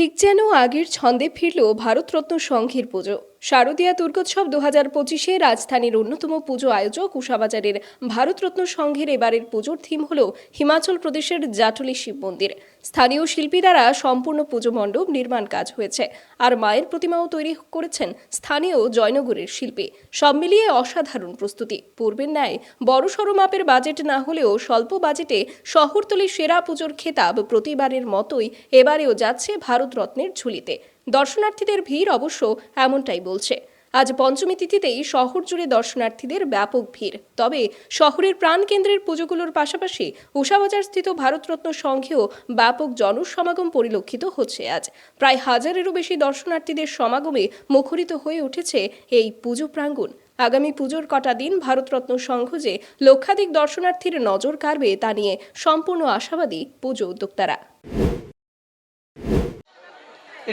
ঠিক যেন আগের ছন্দে ফিরল ভারতরত্ন সংঘের পুজো। শারদীয়া দুর্গোৎসব দু হাজার পঁচিশে রাজধানীর অন্যতম পুজো আয়োজক উষাবাজারের ভারতরত্ন সংঘের এবারের পুজোর থিম হল হিমাচল প্রদেশের জাটলি শিব মন্দির। স্থানীয় শিল্পী দ্বারা সম্পূর্ণ পুজো মণ্ডপ নির্মাণ কাজ হয়েছে আর মায়ের প্রতিমাও তৈরি করেছেন স্থানীয় জয়নগরের শিল্পী। সব মিলিয়ে অসাধারণ প্রস্তুতি। পূর্বের ন্যায় বড়সড় মাপের বাজেট না হলেও স্বল্প বাজেটে শহরতলির সেরা পুজোর খেতাব প্রতিবারের মতোই এবারেও যাচ্ছে ভারতরত্নের ঝুলিতে। দর্শনার্থীদের ভিড় অবশ্য এমনটাই বলছে। আজ পঞ্চমী তিথিতেই শহর জুড়ে দর্শনার্থীদের ব্যাপক ভিড়। তবে শহরের প্রাণকেন্দ্রের পুজোগুলোর পাশাপাশি উষাবাজার স্থিত ভারতরত্ন সংঘেও ব্যাপক জনসমাগম পরিলক্ষিত হচ্ছে আজ। প্রায় হাজারেরও বেশি দর্শনার্থীদের সমাগমে মুখরিত হয়ে উঠেছে এই পুজো প্রাঙ্গণ। আগামী পুজোর কটা দিন ভারতরত্ন সংঘ যে লক্ষাধিক দর্শনার্থীর নজর কাড়বে তা নিয়ে সম্পূর্ণ আশাবাদী পুজো উদ্যোক্তারা।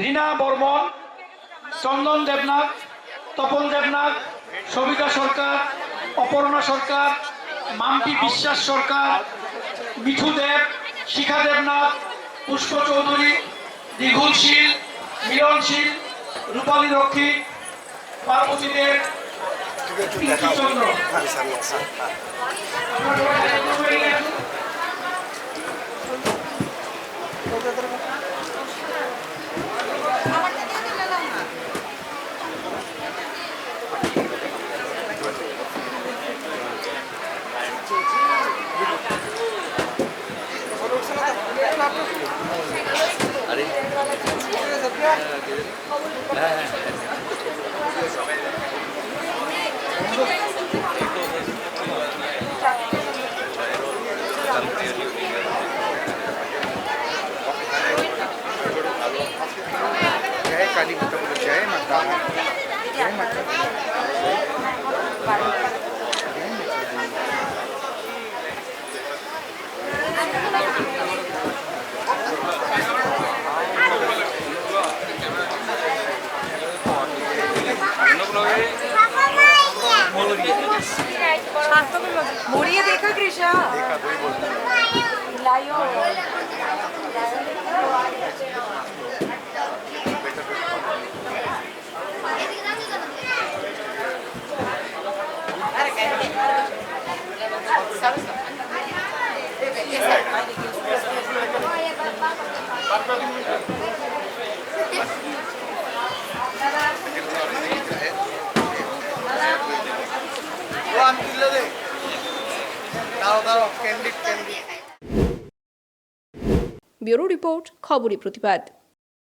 রীনা বর্মন, চন্দন দেবনাথ, তপন দেবনাথ, সবিতা সরকার, অপর্ণা সরকার, মাম্পি বিশ্বাস সরকার, মিঠু দেব, শিখা দেবনাথ, পুষ্প চৌধুরী দ্বিগুণ শীল মিলন শীল রূপালী রক্ষী, পার্বতী দেব পিঙ্কি আরে जय माता जय माता 모리에 대가 그리셔. 라이오. Thank you. ব্যুরো রিপোর্ট খবরই প্রতিবাদ।